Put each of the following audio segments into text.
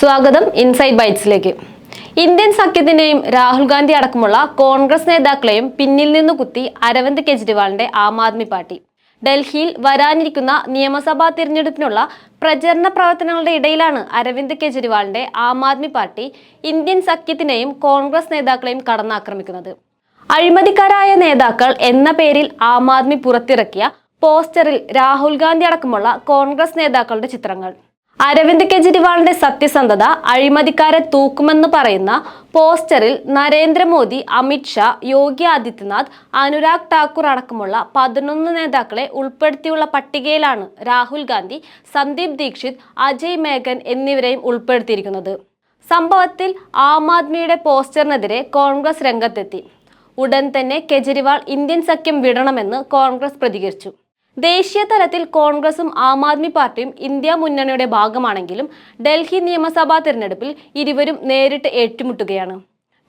സ്വാഗതം ഇൻസൈഡ് ബൈറ്റ്സിലേക്ക് ഇന്ത്യൻ സഖ്യത്തിനെയും രാഹുൽ ഗാന്ധി അടക്കമുള്ള കോൺഗ്രസ് നേതാക്കളെയും പിന്നിൽ നിന്ന് കുത്തി അരവിന്ദ് കെജ്രിവാളിന്റെ ആം ആദ്മി പാർട്ടി. ഡൽഹിയിൽ വരാനിരിക്കുന്ന നിയമസഭാ തിരഞ്ഞെടുപ്പിനുള്ള പ്രചരണ പ്രവർത്തനങ്ങളുടെ ഇടയിലാണ് അരവിന്ദ് കെജ്രിവാളിന്റെ ആം ആദ്മി പാർട്ടി ഇന്ത്യൻ സഖ്യത്തിനെയും കോൺഗ്രസ് നേതാക്കളെയും കടന്നാക്രമിക്കുന്നത്. അഴിമതിക്കാരായ നേതാക്കൾ എന്ന പേരിൽ ആം ആദ്മി പുറത്തിറക്കിയ പോസ്റ്ററിൽ രാഹുൽ ഗാന്ധി അടക്കമുള്ള കോൺഗ്രസ് നേതാക്കളുടെ ചിത്രങ്ങൾ. അരവിന്ദ് കെജ്രിവാളിന്റെ സത്യസന്ധത അഴിമതിക്കാരെ തൂക്കുമെന്ന് പറയുന്ന പോസ്റ്ററിൽ നരേന്ദ്രമോദി അമിത്ഷാ യോഗി ആദിത്യനാഥ് അനുരാഗ് താക്കൂർ അടക്കമുള്ള പതിനൊന്ന് നേതാക്കളെ ഉൾപ്പെടുത്തിയുള്ള പട്ടികയിലാണ് രാഹുൽ ഗാന്ധി സന്ദീപ് ദീക്ഷിത് അജയ് മേഘൻ എന്നിവരെയും ഉൾപ്പെടുത്തിയിരിക്കുന്നത്. സംഭവത്തിൽ ആം ആദ്മിയുടെ പോസ്റ്ററിനെതിരെ കോൺഗ്രസ് രംഗത്തെത്തി. ഉടൻ തന്നെ കെജ്രിവാൾ ഇന്ത്യൻ സഖ്യം വിടണമെന്ന് കോൺഗ്രസ് പ്രതികരിച്ചു. ദേശീയ തലത്തിൽ കോൺഗ്രസും ആം ആദ്മി പാർട്ടിയും ഇന്ത്യ മുന്നണിയുടെ ഭാഗമാണെങ്കിലും ഡൽഹി നിയമസഭാ തിരഞ്ഞെടുപ്പിൽ ഇരുവരും നേരിട്ട് ഏറ്റുമുട്ടുകയാണ്.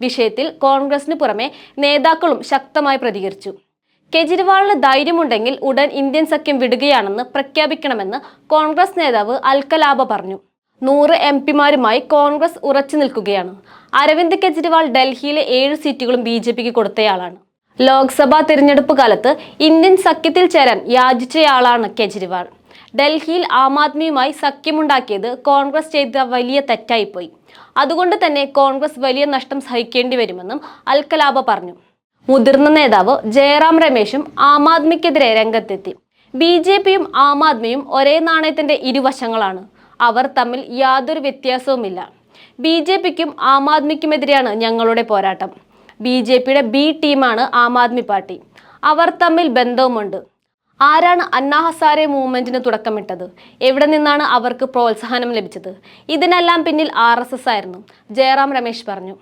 വിഷയത്തിൽ കോൺഗ്രസിന് പുറമെ നേതാക്കളും ശക്തമായി പ്രതികരിച്ചു. കെജ്രിവാളിന് ധൈര്യമുണ്ടെങ്കിൽ ഉടൻ ഇന്ത്യൻ സഖ്യം വിടുകയാണെന്ന് പ്രഖ്യാപിക്കണമെന്ന് കോൺഗ്രസ് നേതാവ് അൽക്കലാബ പറഞ്ഞു. നൂറ് എം പിമാരുമായി കോൺഗ്രസ് ഉറച്ചു നിൽക്കുകയാണ്. അരവിന്ദ് കെജ്രിവാൾ ഡൽഹിയിലെ ഏഴ് സീറ്റുകളും ബി കൊടുത്തയാളാണ്. ലോക്സഭാ തിരഞ്ഞെടുപ്പ് കാലത്ത് ഇന്ത്യൻ സഖ്യത്തിൽ ചേരാൻ യാചിച്ചയാളാണ് കെജ്രിവാൾ. ഡൽഹിയിൽ ആം ആദ്മിയുമായി സഖ്യമുണ്ടാക്കിയത് കോൺഗ്രസ് ചെയ്ത വലിയ തെറ്റായിപ്പോയി. അതുകൊണ്ട് തന്നെ കോൺഗ്രസ് വലിയ നഷ്ടം സഹിക്കേണ്ടി വരുമെന്നും അൽക്കലാബ പറഞ്ഞു. മുതിർന്ന നേതാവ് ജയറാം രമേശും ആം ആദ്മിക്കെതിരെ രംഗത്തെത്തി. ബി ജെ പിയും ആം ആദ്മിയും ഒരേ നാണയത്തിന്റെ ഇരുവശങ്ങളാണ്. അവർ തമ്മിൽ യാതൊരു വ്യത്യാസവുമില്ല. ബി ജെ പിക്കും ആം ആദ്മിക്കുമെതിരെയാണ് ഞങ്ങളുടെ പോരാട്ടം. ബി ജെ പിയുടെ ബി ടീമാണ് ആം ആദ്മി പാർട്ടി. അവർ തമ്മിൽ ബന്ധവുമുണ്ട്. ആരാണ് അന്നാ ഹസാരെ മൂവ്മെന്റിന് തുടക്കമിട്ടത്? എവിടെ നിന്നാണ് അവർക്ക് പ്രോത്സാഹനം ലഭിച്ചത്? ഇതിനെല്ലാം പിന്നിൽ ആർ എസ് എസ് ആയിരുന്നു ജയറാം രമേശ് പറഞ്ഞു.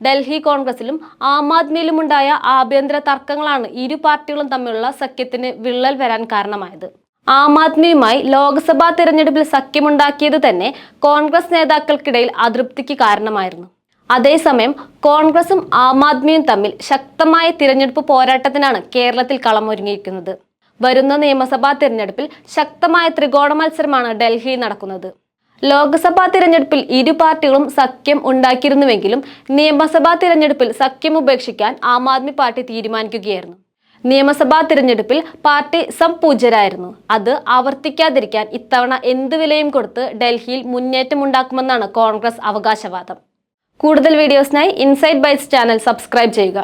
ഡൽഹി കോൺഗ്രസിലും ആം ആദ്മിയിലുമുണ്ടായ ആഭ്യന്തര തർക്കങ്ങളാണ് ഇരു പാർട്ടികളും തമ്മിലുള്ള സഖ്യത്തിന് വിള്ളൽ വരാൻ കാരണമായത്. ആം ആദ്മിയുമായി ലോക്സഭാ തിരഞ്ഞെടുപ്പിൽ സഖ്യമുണ്ടാക്കിയത് തന്നെ കോൺഗ്രസ് നേതാക്കൾക്കിടയിൽ അതൃപ്തിക്ക് കാരണമായിരുന്നു. അതേസമയം കോൺഗ്രസും ആം ആദ്മിയും തമ്മിൽ ശക്തമായ തിരഞ്ഞെടുപ്പ് പോരാട്ടത്തിനാണ് കേരളത്തിൽ കളമൊരുങ്ങിയിരിക്കുന്നത്. വരുന്ന നിയമസഭാ തിരഞ്ഞെടുപ്പിൽ ശക്തമായ ത്രികോണ മത്സരമാണ് ഡൽഹിയിൽ നടക്കുന്നത്. ലോക്സഭാ തിരഞ്ഞെടുപ്പിൽ ഇരു പാർട്ടികളും സഖ്യം ഉണ്ടാക്കിയിരുന്നുവെങ്കിലും നിയമസഭാ തിരഞ്ഞെടുപ്പിൽ സഖ്യം ഉപേക്ഷിക്കാൻ ആം ആദ്മി പാർട്ടി തീരുമാനിക്കുകയായിരുന്നു. നിയമസഭാ തിരഞ്ഞെടുപ്പിൽ പാർട്ടി സംപൂജ്യരായിരുന്നു. അത് ആവർത്തിക്കാതിരിക്കാൻ ഇത്തവണ എന്ത് വിലയും കൊടുത്ത് ഡൽഹിയിൽ മുന്നേറ്റമുണ്ടാക്കുമെന്നാണ് കോൺഗ്രസ് അവകാശവാദം. കൂടുതൽ വീഡിയോസിനായി ഇൻസൈറ്റ് ബൈറ്റ്സ് ചാനൽ സബ്സ്ക്രൈബ് ചെയ്യുക.